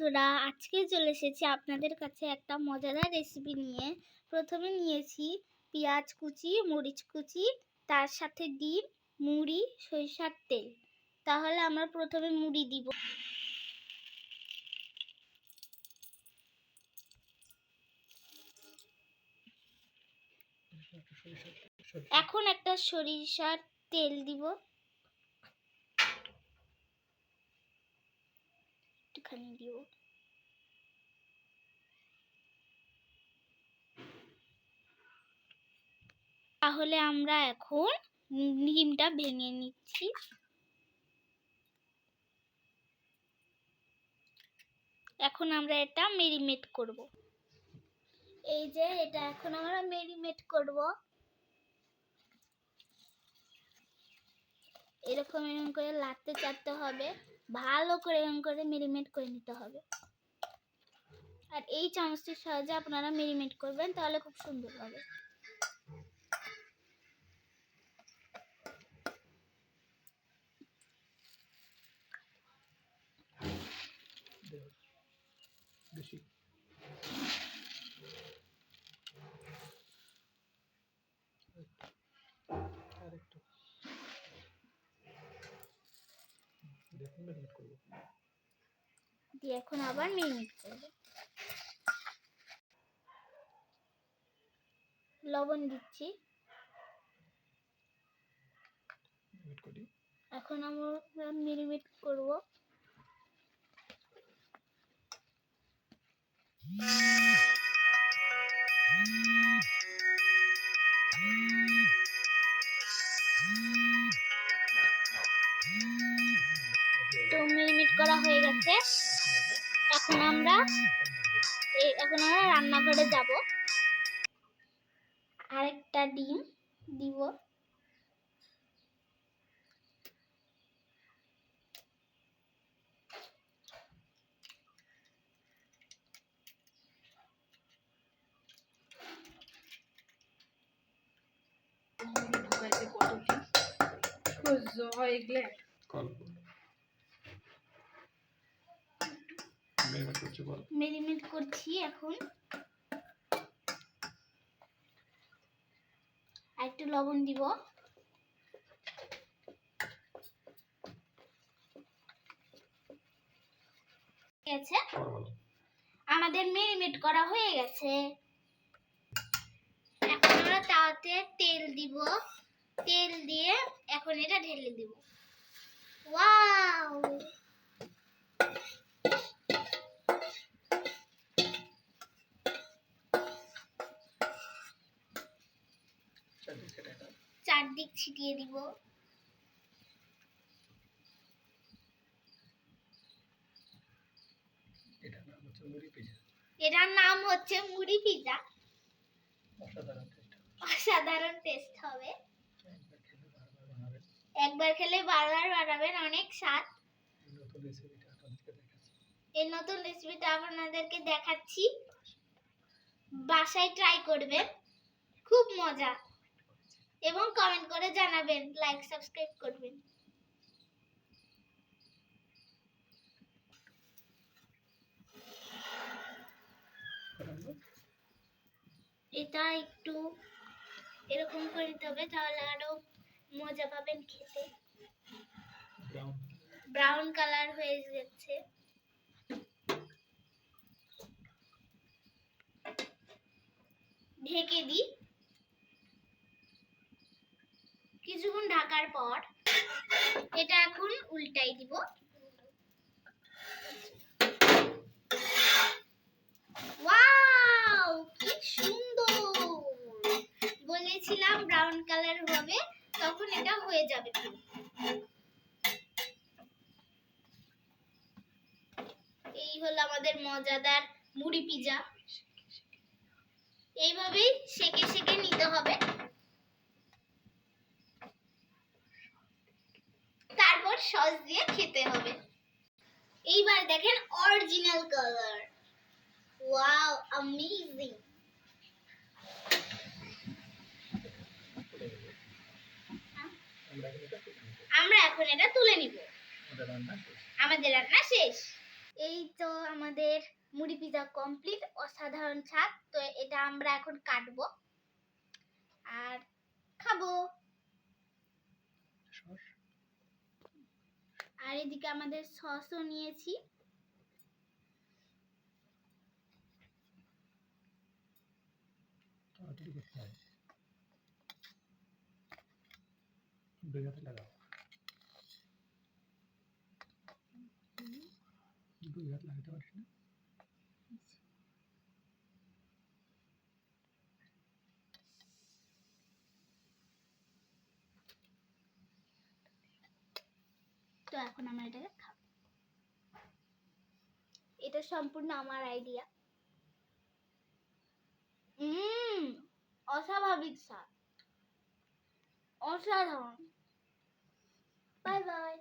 বন্ধুরা, আজকে চলে এসেছি আপনাদের কাছে একটা মজাদার রেসিপি নিয়ে। প্রথমে নিয়েছি পেঁয়াজ কুচি, মরিচ কুচি, তার সাথে ডিম, মুড়ি, সরিষার তেল। তাহলে আমরা প্রথমে মুড়ি দিব। এখন একটা সরিষার তেল দিব। একটুখানি দিব তাহলে আমরা এখন ডিমটা ভেঙে নিচ্ছি। এখন আমরা এটা মেরিনেট করব। এই যে এটা এখন আমরা মেরিনেট করব। এরকম এরকম করে লাড়তে চাড়তে হবে। ভালো করে এরকম করে মেরিনেট করে নিতে হবে। আর এই চামচটির সাহায্যে আপনারা মেরিনেট করবেন, তাহলে খুব সুন্দর হবে বেশি আরেকটু দেখুন ম্যারিনেট করব। দিয়ে এখন আবার মেরিনেট করব। লবণ দিচ্ছি। ম্যারিনেট করি। এখন আমরা মেরিনেট করব। করা হয়ে গেছে। এখন আমরা এখন আমরা রান্নাঘরে যাব। আরেকটা ডিম দিব। কল ম্যারিনেট করছি বল। মেরিনেট করছি এখন। আর একটু লবণ দিব। বলো। আমাদের মেরিনেট করা হয়ে গেছে। এখন আমরা তাওয়াতে তেল দিব। তেল দিয়ে এখন এটা ঢেলে দিব। ওয়াও! চারদিক ছিটিয়ে দিব। এটার নাম হচ্ছে মুড়ি পিজা। অসাধারণ টেস্ট হবে। একবার খেলে বারবার বানাবেন। অনেক স্বাদ। এই নতুন রেসিপিটা আপনাদেরকে দেখাচ্ছি। বাসায় ট্রাই করবেন। খুব মজা। এবং কমেন্ট করে জানাবেন লাইক সাবস্ক্রাইব করবেন। এটা একটু এরকম করে নিতে হবে তাহলে আরও মজা পাবেন খেতে। ব্রাউন ব্রাউন কালার হয়ে যাচ্ছে। ঢেকে দিই। কিছুক্ষণ ঢাকার পর, এটা এখন উল্টাই দিব। সুন্দর! বলেছিলাম ব্রাউন কালার হবে, তখন এটা হয়ে যাবে। এই হলো আমাদের মজাদার মুড়ি পিজা। এইভাবেই সেকে সেকে নিতে হবে। সস দিয়ে খেতে হবে। এইবার দেখেন অরিজিনাল কালার ওয়াও অ্যামেজিং আমরা এখন এটা তুলে নিব। আমাদের রান্না শেষ। আমাদের রান্না শেষ এই তো আমাদের মুড়ি পিজা কমপ্লিট অসাধারণ স্বাদ। তো এটা আমরা এখন কাটবো। আর খাব সস আর এদিকে আমাদের সসও নিয়েছি। দুই হাত লাগাতে পারিস না? তো এখন আমরা এটাকে খাব। এটা সম্পূর্ণ আমার আইডিয়া হুম অস্বাভাবিক স্বাদ। অসাধারণ। Bye bye